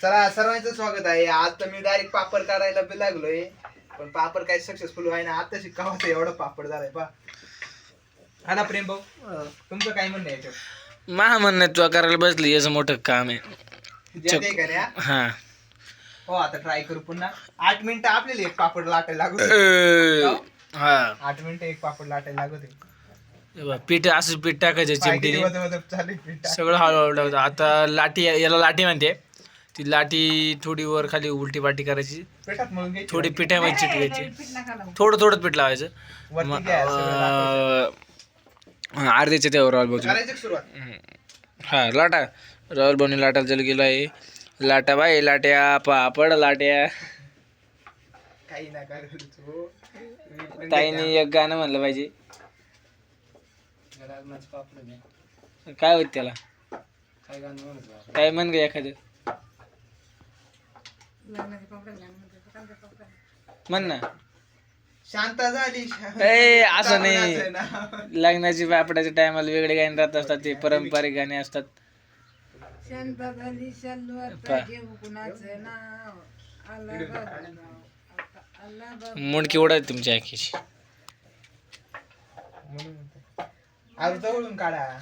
चला सर्वांचं स्वागत आहे. आज तर मी डायरेक्ट पापड करायला बी लागलोय. पण पापड काय सक्सेसफुल व्हाय ना आता शिकावाचं एवढा पापड झालाय पा हा ना प्रेम भाऊ तुमचं काय म्हणणं आहे याच्यावर? मा म्हणणं तुला करायला बसली याचं मोठं काम आहे. ते हा? हा. हो आता ट्राय करू पुन्हा. आठ मिनिटं आपल्याला एक पापड लाटायला लागू अं, हा? आठ मिनिटं एक पापड लाटायला लागू दे. हे बघ, पीठ असं पीठ टाकायचं पाय किती चिमटीने. वदवदव चालू आहे पीठ. सगळं हळूहळू टाकायचं. आता लाटी याला लाटी म्हणते. ती लाटी थोडी वर खाली उलटी पाटी करायची. पिठात मळून घ्यायची. थोडी पिठामध्ये चिटकायची थोडं थोडं पीठ लावायचं. वरती मग, घ्या, सगळं. अं, अर्ध्याच्या राहुल भाऊ करायची का सुरुवात? हा लाटा. राहुल भाऊनी लाटायला चालू केलं आहे. लाटा बाई लाट्या पापड लाट्या. काही नका करू तू. तुम्ही पण ताईने एक गाणं म्हणलं पाहिजे. काय होत त्याला? काय म्हण ग एखादं? म्हण ना. शांत झाली. ए, असं नाही. लग्नाची बापडाच्या टायमाला वेगळे गाणे राहत असतात ते पारंपरिक गाणे असतात. शांत झाली मुंडकी उडत तुमच्या आखीची. काढा.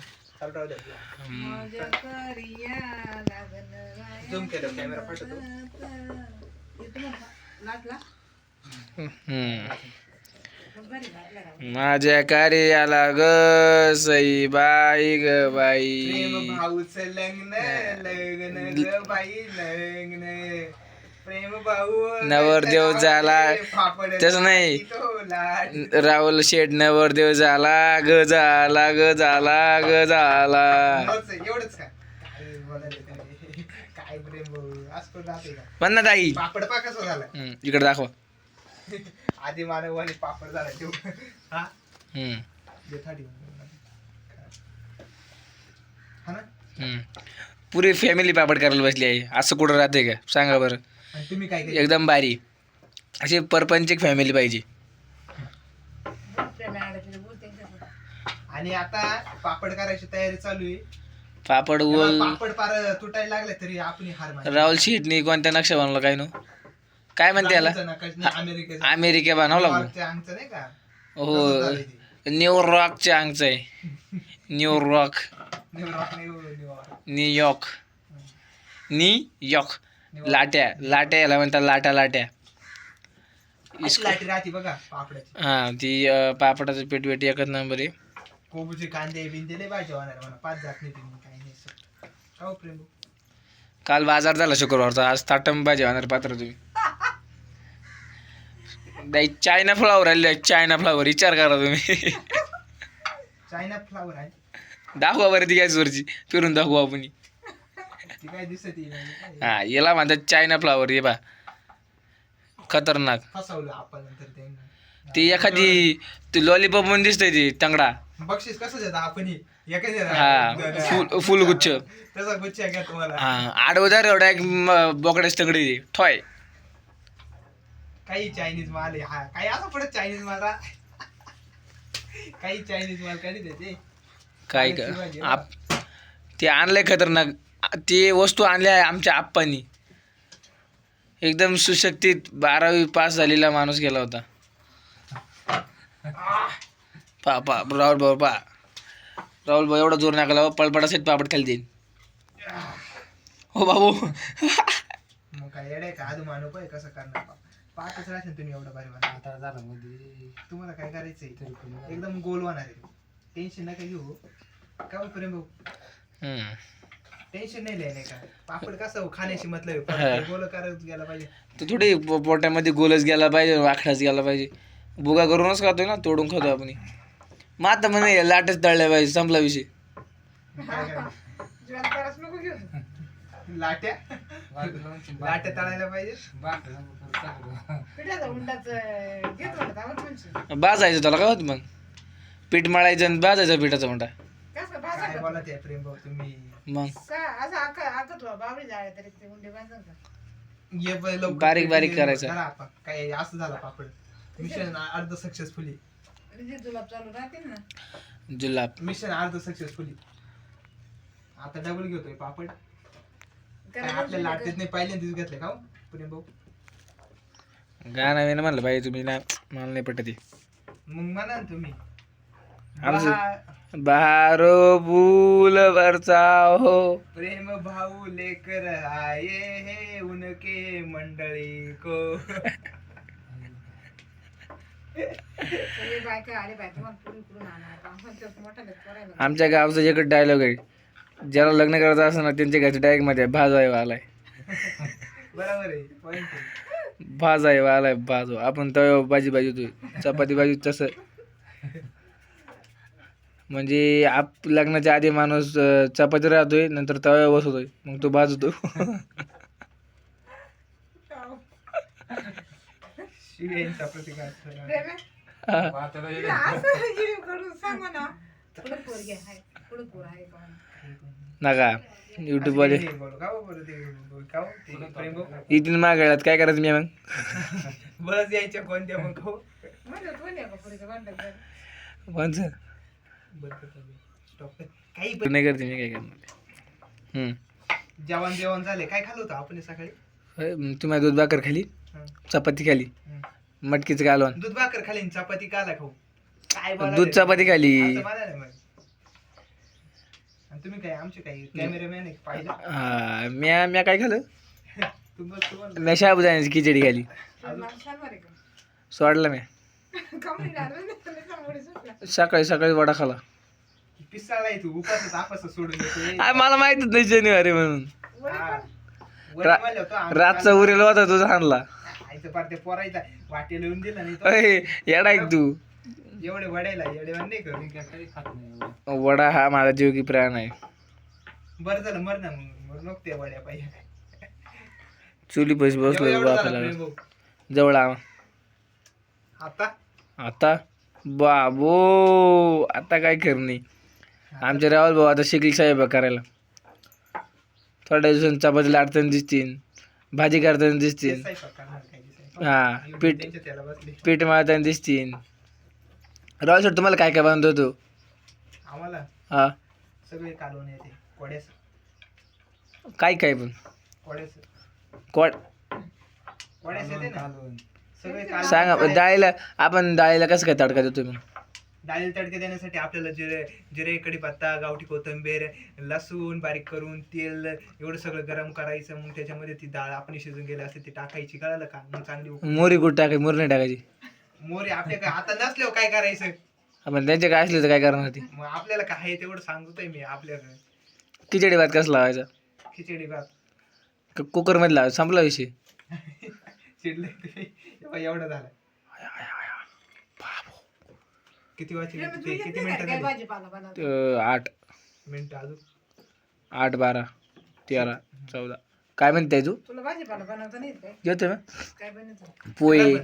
Zoom केलं, लागला राव. माझ्या कार्याला ग सई बाई ग बाई. भाऊच लग्न लग्न ग बाई लग्न. नवरदेव झाला. तसं नाही. तो. राहुल शेठ नवरदेव झाला ग झाला ग झाला ग झाला एवढंच का? ना ताई. पापड पा कसा झाला? इकडे दाखवा. आधी मानवाने पापड झाला हा? ना? हम्म. पुरी फॅमिली पापड करायला बसली आहे असं कुठं राहते का? सांगा बरं. आणि तुम्ही काय केलं? एकदम भारी अशी परपंचिक फॅमिली पाहिजे? आणि आता पापड करायची तयारी चालू आहे पापड तेव्हा गोल पापड पार तुटायला लागले तरी आपण हार मानली. राहुल शेठनी कोणत्या नक्षा बनवला काय नो काय म्हणते याला ब्राझीलचं नकाश नाही, अमेरिकेचं. अमेरिका बनवला मग न्यूयॉर्कच्या अंगचं नाही का हो तसंच झालंय ते. न्यूयॉर्कच्या अंगचं आहे न्यूयॉर्क न्यूयॉर्क नाही, New York. New York New York लाट्या लाट्या याला म्हणतात लाट्या. लाट्या अशी लाटी राहते बघा पापडाची. हा ती अं, पापडाचं पीठ वेट एकच नंबर आहे कोबूचे कांदे बिंदे लय भाजी होणार म्हणा. पाच जात नाही तुम्ही काही नाही सर. का हो प्रेम. काल बाजार झाला शुक्रवारचा आज ताटम भाजी होणार पात्र तुम्ही. नाही चायना फ्लावर आले चायना फ्लावर विचार करा तुम्ही. चायना फ्लावर आहे. दाखवा बरं ती गॅस वरची फिरून दाखवू आपण. काय दिसत. हा याला म्हणतात चायना फ्लावर ये बा. खतरनाक. फसवलं आपण नंतर ते ती एखादी ती लॉलीपॉप म्हणून दिसतंय ती तंगडा. बक्षीस कसं देता आपण ही? हा. फुल फुलगुच्छ त्याचा गुच्छ घ्या तुम्हाला? हा आडवदार एवढा एक बोकड्याची तंगडी ती ठॉय. काही चायनीज माल आहे. हा काही असं पडत चायनीज माल रा काही चायनीज माल काही देते? काय का? आप ते आणलंय खतरनाक. ते वस्तू आणल्या आहे आमच्या आप्पांनी. एकदम सुशक्तीत बारावी पास झालेला माणूस गेला होता. पा पा राहुल भाऊ पा. राहुल भाऊ एवढा जोर नाकाला पळपडा सहित पापड खाली देईन. हो बाबू. मग काय येडे का? आधू मानव पाय कसं करणार पा- पाहतच राहशील तुम्ही एवढं भारी मला आता झालं मध्ये. तुम्हाला काय करायचंय? एकदम गोल होणार आहे. टेन्शन नका घेऊ. का हो प्रेम भाऊ? हम्म. टेन्शन नाही लिहिणे का? पापड कसं हो, खाण्याशी मतलब. गोल करत गेला पाहिजे. तर थोडी पो- पोटामध्ये गोलच गेला पाहिजे वाखडाच गेला पाहिजे. बुगा करूनच खातोय ना तोडून खातो आपण. मग आता म्हणे लाटच तळल्या पाहिजे संपला विषय. लाट्या? लाट्या तळायला पाहिजे? बाजायचं त्याला काय होत मग? पीठ मळायचं आणि बाजायचं पिठाचा म्हणता कसं काय बोला ते प्रेम भाऊ तुम्ही? मग? का असं आका तरी ते उंडे बांधून का ये ब- लवकर बारीक बारीक करा करायचं. आपण. काय असं झालं पापड. मिशन अर्ध सक्सेसफुली म्हणजे जुलाब चालू राहतील ना. जुलाब. मिशन अर्ध सक्सेसफुली आता डबल घेतोय पापड. काय आपल्या लाटतेच नाही पहिल्यांदाच घेतले का हो? पुणे भाऊ? गाणं वेणं म्हणलं पाहिजे तुम्ही ना मला नाही पटत ते. मग म्हणा ना तुम्ही. आमचं- बहा- बहारो फूल बरसाओ प्रेम भाऊ लेकर आये हे उनके मंडळी को. आमच्या गावचा एकच डायलॉग आहे ज्याला लग्न करायचं असं ना त्यांच्या घरच्या डायरेक्टमध्ये भाज आहे वालाय. बरोबर आहे. भाज आहे वालाय भाजो. आपण तव्यावर भाजी भाजी होतोय चपाती भाजी तसं. म्हणजे आप लग्नाच्या आधी माणूस चपाती राहतोय नंतर तव्यावर बसवतोय मग तो भाजतो. नका. युट्यूब वाले बोलू का बरं ते का? ते प्रेम भाऊ इथून मागायला काय करायचं मी मग? बरंच यायच्या कोणत्या मग हो काही पण नाही करते मी काय करणार हम्म. जेवण जेवण झाले काय खाल्लं होतं आपण सकाळी? तुम्ही दूध भाकर खाली हं. चपाती खाली हं. मटकीचं कालवण दूध भाकर खाली आणि चपाती काला खाऊ. काय दूध? चपाती खाली. असं. आणि तुम्ही काय आमचे काही कॅमेरामॅन आहे पाहिलं? हा म्या म्या काय खाल्लं? तुम्हाला तुम्हाला म्या शाबुदाण्याची खिचडी खाली. सोडला म्या. सकाळी सकाळी वडा खाला. पिसाळा आहे तू उपास सोडून मला माहितच नाही शनिवारी म्हणून. हा. वर रा- होतं, रातचा उरेल होता तुझा आणला आईचं पार ते पोरायचा वाटे लिहून दिला नाही तो. अय, येडा एक तू. एवढे वडायला एवढे नाही करू वडा हा माझा जीव की प्राण आहे. बरं झालं मर ना मग मग नको ते वड्या पाहिजे चुली पैसे बसलो एवढं झालं बापाला प्रेम भाऊ. जवळ आ आता? आता? बाबो आता काय करणे आमचे राहुल भाऊ आता शिकली साहेब करायला. थोड्या दिवसांनी चपाती लाटताना दिसतील भाजी करताना दिसतील. हा पीठ पीठ मारताना दिसतील. राहुल सर तुम्हाला काय काय बांधतो तू? आम्हाला? हा. सगळे कालवून येते कोड्यास काय काय पण? कोड्यास कोण कोड्यास येते ना? सगळे सांगा डाळीला आपण डाळीला कसं काय तडका देतो मग डाळीला तडके देण्यासाठी आपल्याला जिरे जिरे कढीपत्ता गावठी कोथिंबीर लसूण बारीक करून तेल एवढं सगळं गरम करायचं. मग त्याच्यामध्ये ती डाळ आपण शिजून गेली असते ती टाकायची. कळालं का? मग चांगली उक- मोरी कुठं टाकायची? मोरी नाही टाकायची. मोरी आपल्या काय आता नसल्यावर काय करायचं? आपण त्यांच्या काय असले तर काय करणार ती? मग आपल्याला काय आहे तेवढं सांगतोय मी आपल्याकडे. खिचडी भात कसं लावायचा? खिचडी भात. क- कुकरमध्ये लावायचा. संपला विषय. चिडले एवढं झालं. किती ते? येत किती नाही मिनिटं का काय? झाली? भाजीपाला बनवतो. अं, आठ. मिनिटं अजून? आठ बारा तेरा चौदा. काय म्हणते तू? तुला भाजीपाला बनवता नाही येत काय? जेवते ना? काय बनवतो? पोहे.